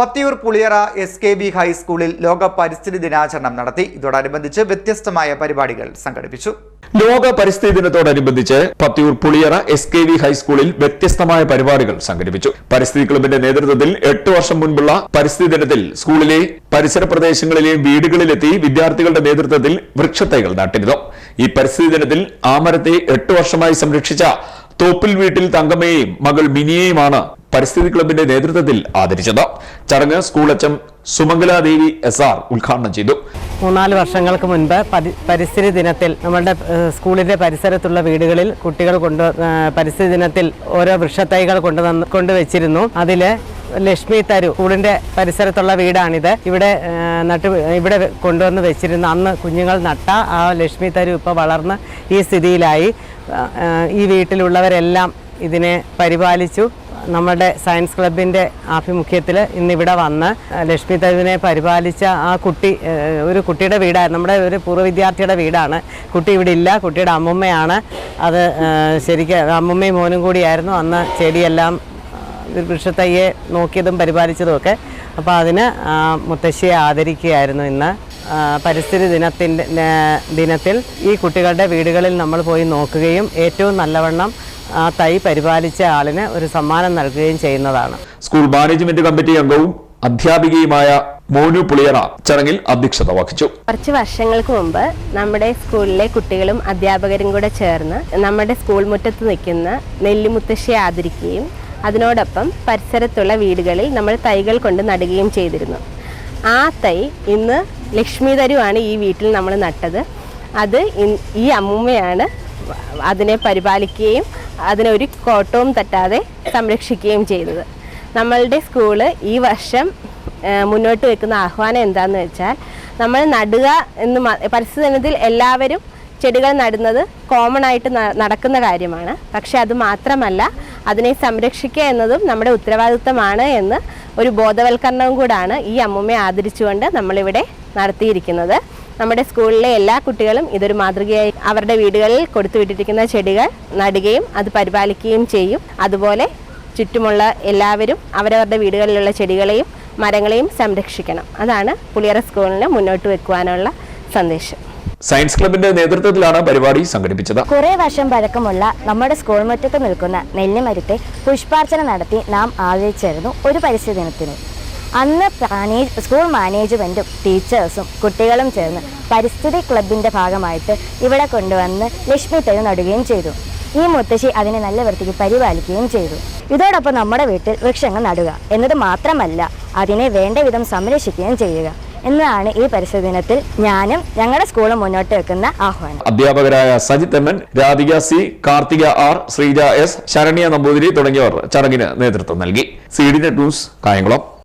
Pathiyoor Puliyara S K B ഹൈസ്കൂളിൽ ലോക പരിസ്ഥിതി ദിനാചരണം നടത്തി. ഇതോടനുബന്ധിച്ച് വ്യത്യസ്തമായ പരിപാടികൾ സംഘടിപ്പിച്ചു. ലോക പരിസ്ഥിതി ദിനത്തോടനുബന്ധിച്ച് Pathiyoor Puliyara S K V ഹൈസ്കൂളിൽ വ്യത്യസ്തമായ പരിപാടികൾ സംഘടിപ്പിച്ചു. പരിസ്ഥിതി ക്ലബിന്റെ നേതൃത്വത്തിൽ എട്ട് വർഷം മുൻപുള്ള പരിസ്ഥിതി ദിനത്തിൽ സ്കൂളിലെ പരിസര പ്രദേശങ്ങളിലെ വീടുകളിലെത്തി വിദ്യാർത്ഥികളുടെ നേതൃത്വത്തിൽ വൃക്ഷത്തൈകൾ നട്ടിരുന്നു. ഈ പരിസ്ഥിതി ദിനത്തിൽ ആമരത്തെ മരത്തെ എട്ട് വർഷമായി സംരക്ഷിച്ച തോപ്പിൽ വീട്ടിൽ തങ്കമ്മയെയും മകൾ മിനിയെയുമാണ് പരിസ്ഥിതി ക്ലബിന്റെ നേതൃത്വത്തിൽ ആദരിച്ചത്. ചടങ്ങ് സ്കൂൾ അച്ഛം സുമംഗലാദേവി എസ് ആർ ഉദ്ഘാടനം ചെയ്തു. മൂന്നാൽ വർഷങ്ങൾക്ക് മുൻപ് പരിസ്ഥിതി ദിനത്തിൽ നമ്മുടെ സ്കൂളിന്റെ പരിസരത്തുള്ള വീടുകളിൽ കുട്ടികൾ കൊണ്ട് പരിസ്ഥിതി ദിനത്തിൽ ഓരോ വൃക്ഷത്തൈകൾ കൊണ്ടുവന്ന് കൊണ്ടുവച്ചിരുന്നു അതിൽ ലക്ഷ്മി തരു സ്കൂളിന്റെ പരിസരത്തുള്ള വീടാണിത്. ഇവിടെ നട്ട് ഇവിടെ കൊണ്ടുവന്ന് വെച്ചിരുന്നു അന്ന് കുഞ്ഞുങ്ങൾ നട്ട ആ ലക്ഷ്മി തരു ഇപ്പോൾ വളർന്ന് ഈ സ്ഥിതിയിലായി. ഈ വീട്ടിലുള്ളവരെല്ലാം ഇതിനെ പരിപാലിച്ചു. നമ്മുടെ സയൻസ് ക്ലബിന്റെ ആഭിമുഖ്യത്തിൽ ഇന്നിവിടെ വന്ന് ലക്ഷ്മി തരുവിനെ പരിപാലിച്ച ആ കുട്ടി ഒരു കുട്ടിയുടെ വീടാണ് നമ്മുടെ ഒരു പൂർവ വിദ്യാർത്ഥിയുടെ വീടാണ്. കുട്ടി ഇവിടെ ഇല്ല. കുട്ടിയുടെ അമ്മുമ്മയാണ്. അത് ശരിക്കും അമ്മുമ്മയും മോനും കൂടിയായിരുന്നു. അന്ന് ചെടിയെല്ലാം വൃക്ഷത്തയ്യെ നോക്കിയതും പരിപാലിച്ചതും ഒക്കെ. അപ്പോൾ അതിന് മുത്തശ്ശിയെ ആദരിക്കുകയായിരുന്നു ഇന്ന്. പരിസ്ഥിതി ദിനത്തിന്റെ ദിനത്തിൽ ഈ കുട്ടികളുടെ വീടുകളിൽ നമ്മൾ പോയി നോക്കുകയും ഏറ്റവും നല്ലവണ്ണം ആ തൈ പരിപാലിച്ച ആളിന് ഒരു സമ്മാനം നൽകുകയും ചെയ്യുന്നതാണ്. സ്കൂൾ മാനേജ്മെന്റ് കമ്മിറ്റി അംഗവും അധ്യാപികയുമായ മോനു പുളിയറ ചടങ്ങിൽ അധ്യക്ഷത വഹിച്ചു. കുറച്ച് വർഷങ്ങൾക്ക് മുമ്പ് നമ്മുടെ സ്കൂളിലെ കുട്ടികളും അധ്യാപകരും കൂടെ ചേർന്ന് നമ്മുടെ സ്കൂൾ മുറ്റത്ത് നിൽക്കുന്ന നെല്ലിമുത്തശ്ശിയെ ആദരിക്കുകയും അതിനോടൊപ്പം പരിസരത്തുള്ള വീടുകളിൽ നമ്മൾ തൈകൾ കൊണ്ട് നടുകയും ചെയ്തിരുന്നു. ആ തൈ ഇന്ന് ലക്ഷ്മി തരുവാണ് ഈ വീട്ടിൽ നമ്മൾ നട്ടത്. അത് ഈ അമ്മൂമ്മയാണ് അതിനെ പരിപാലിക്കുകയും അതിനൊരു കോട്ടവും തട്ടാതെ സംരക്ഷിക്കുകയും ചെയ്തത്. നമ്മളുടെ സ്കൂൾ ഈ വർഷം മുന്നോട്ട് വെക്കുന്ന ആഹ്വാനം എന്താന്ന് വെച്ചാൽ നമ്മൾ നടുക എന്ന് പരിസ്ഥിതി എല്ലാവരും ചെടികൾ നടുന്നത് കോമൺ ആയിട്ട് നടക്കുന്ന കാര്യമാണ്. പക്ഷെ അത് മാത്രമല്ല അതിനെ സംരക്ഷിക്കുക എന്നതും നമ്മുടെ ഉത്തരവാദിത്തമാണ് എന്ന് ഒരു ബോധവൽക്കരണവും കൂടാണ് ഈ അമ്മുമ്മയെ ആദരിച്ചുകൊണ്ട് നമ്മളിവിടെ നടത്തിയിരിക്കുന്നത്. നമ്മുടെ സ്കൂളിലെ എല്ലാ കുട്ടികളും ഇതൊരു മാതൃകയായി അവരുടെ വീടുകളിൽ കൊടുത്തുവിട്ടിരിക്കുന്ന ചെടികൾ നടുകയും അത് പരിപാലിക്കുകയും ചെയ്യും. അതുപോലെ ചുറ്റുമുള്ള എല്ലാവരും അവരവരുടെ വീടുകളിലുള്ള ചെടികളെയും മരങ്ങളെയും സംരക്ഷിക്കണം. അതാണ് പുളിയറ സ്കൂളിന് മുന്നോട്ട് വെക്കുവാനുള്ള സന്ദേശം. സയൻസ് ക്ലബിന്റെ നേതൃത്വത്തിലാണ് പരിപാടി സംഘടിപ്പിച്ചത്. കുറെ വർഷം പഴക്കമുള്ള നമ്മുടെ സ്കൂൾ മുറ്റത്ത് നിൽക്കുന്ന നെല്ലിമരത്തെ പുഷ്പാർച്ചന നടത്തി നാം ആദരിച്ചായിരുന്നു ഒരു പരിസ്ഥിതി ദിനത്തിന്. അന്ന് മാനേജ് സ്കൂൾ മാനേജ്മെന്റും ടീച്ചേഴ്സും കുട്ടികളും ചേർന്ന് പരിസ്ഥിതി ക്ലബിന്റെ ഭാഗമായിട്ട് ഇവിടെ കൊണ്ടുവന്ന് ലക്ഷ്മി തെരു നടുകയും ചെയ്തു. ഈ മുത്തശ്ശി അതിനെ നല്ല വൃത്തിക്ക് പരിപാലിക്കുകയും ചെയ്തു. ഇതോടൊപ്പം നമ്മുടെ വീട്ടിൽ വൃക്ഷങ്ങൾ നടുക എന്നത് മാത്രമല്ല അതിനെ വേണ്ട വിധം സംരക്ഷിക്കുകയും ചെയ്യുക എന്നതാണ് ഈ പരിസ്ഥിതി ദിനത്തിൽ ഞാനും ഞങ്ങളുടെ സ്കൂളും മുന്നോട്ട് വെക്കുന്ന ആഹ്വാനം. അധ്യാപകരായ Sajith Emman Radhika C Karthika R Sreeja S Saranya Namboothiri തുടങ്ങിയവർ ചടങ്ങിന് നേതൃത്വം നൽകി. C D news Kayamkulam.